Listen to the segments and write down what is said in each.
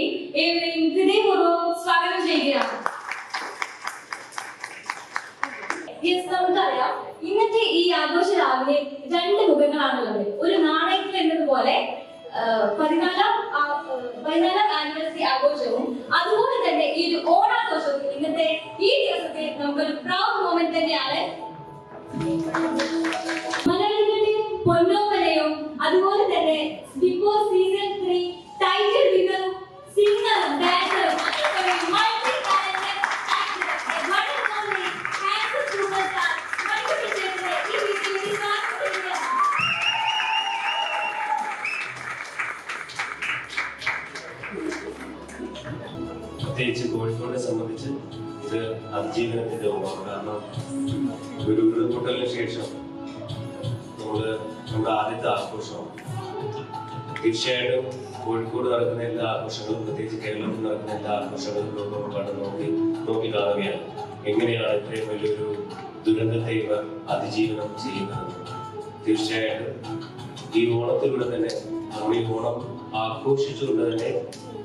ഗ്രൂപ്പിലേക്ക് ഏവരെയും ഹൃദയപൂർവം സ്വാഗതം ചെയ്യുകയാണ്. നമുക്കറിയാം. ഇന്നത്തെ ഈ ആഘോഷ രാവിലെ രണ്ട് മുഖങ്ങളാണുള്ളത്. ഒരു നാണയത്തിൽ എന്നതുപോലെ പതിനാലാം പതിനാലാം ആനിവേഴ്സറി ആഘോഷവും അതുപോലെ തന്നെ ഈ ഒരു ഓണാഘോഷവും ഇന്നത്തെ ഈ ദിവസത്തെ നമുക്കൊരു പ്രൗഡ് മൊമെന്റ് തന്നെയാണ്. മനോരഞ്ജന്റെ പൊന്നോമനയും അതുപോലെ പ്രത്യേകിച്ച് കോഴിക്കോടിനെ സംബന്ധിച്ച് ഇത് അതിജീവനത്തിന്റെ ഒന്നാണ് കാരണം ഒരു ഉരുൾപൊട്ടലിന് ശേഷം നമ്മൾ നമ്മുടെ ആദ്യത്തെ ആഘോഷമാണ് തീർച്ചയായിട്ടും കോഴിക്കോട് നടക്കുന്ന എല്ലാ ആഘോഷങ്ങളും പ്രത്യേകിച്ച് കേരളത്തിൽ നടക്കുന്ന എല്ലാ ആഘോഷങ്ങളും ലോകമെമ്പാടും നോക്കി നോക്കി കാണുകയാണ്. എങ്ങനെയാണ് ഇത്രയും വലിയൊരു ദുരന്തത്തെ ഇവർ അതിജീവനം ചെയ്യുന്നത്? തീർച്ചയായിട്ടും ഈ ഓണത്തിലൂടെ തന്നെ നമ്മൾ ഈ ഓണം ആഘോഷിച്ചുകൊണ്ട് തന്നെ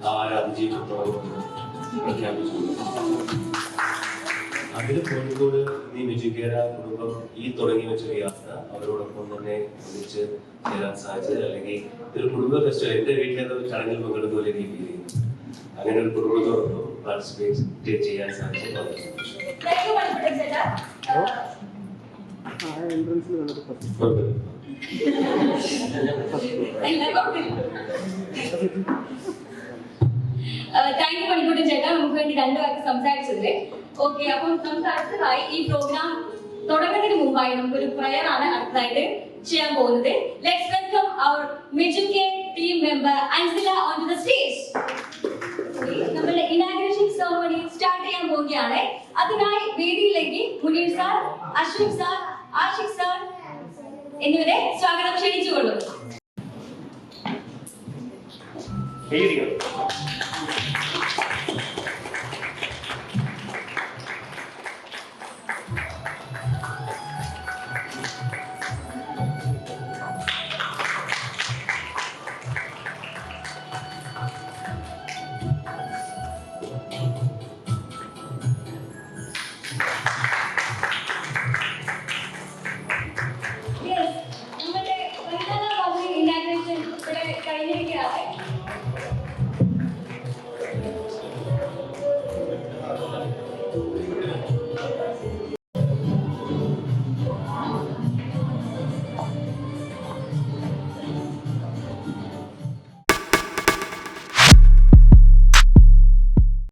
ആ ഒരു അതിജീവനം തുടങ്ങുമെന്ന് പ്രഖ്യാപിച്ചുകൊണ്ട് അതിൽ കോഴിക്കോട് നീ വിജയിക്കേര കുടുംബം ഈ തുടങ്ങി വെച്ച ഒരു യാത്ര അവരോടൊപ്പം തന്നെ ഒന്നിച്ച് ചേരാൻ സാധിച്ചത് അല്ലെങ്കിൽ ഒരു കുടുംബ ഫെസ്റ്റിവൽ എന്റെ വീട്ടിലെ ഒരു ചടങ്ങിൽ പങ്കെടുത്ത പോലെ എനിക്ക് ഫീൽ ചെയ്യുന്നു. അങ്ങനെ ഒരു കുടുംബത്തോടൊപ്പം പാർട്ടിസിപ്പേറ്റ് ചെയ്യാൻ സാധിച്ചത് വളരെ സന്തോഷം. എൻട്രൻസിൽ. താങ്ക് യു മണിക്കൂട്ടൻ ചേട്ടാ നമുക്ക് വേണ്ടി രണ്ടു വാക്ക് സംസാരിച്ചതിൽ. ഓക്കെ അപ്പം അടുത്തതായി ഈ പ്രോഗ്രാം തുടങ്ങുന്നതിന് മുമ്പായി നമുക്കൊരു പ്രയർ ആണ് അടുത്തതായിട്ട് ചെയ്യാൻ പോകുന്നത്. Let's welcome our മിജുക്കെ team member Ansila on to the stage നമ്മുടെ ഇനാഗ്രേഷൻ സെറമണി സ്റ്റാർട്ട് ചെയ്യാൻ പോവുകയാണ്. അതിനായി വേദിയിലേക്ക് Muneer sir Ashwin sir Ashiq sir എന്നിവരെ സ്വാഗതം ക്ഷണിച്ചുകൊള്ളും കൈയടിക്കണം. take it.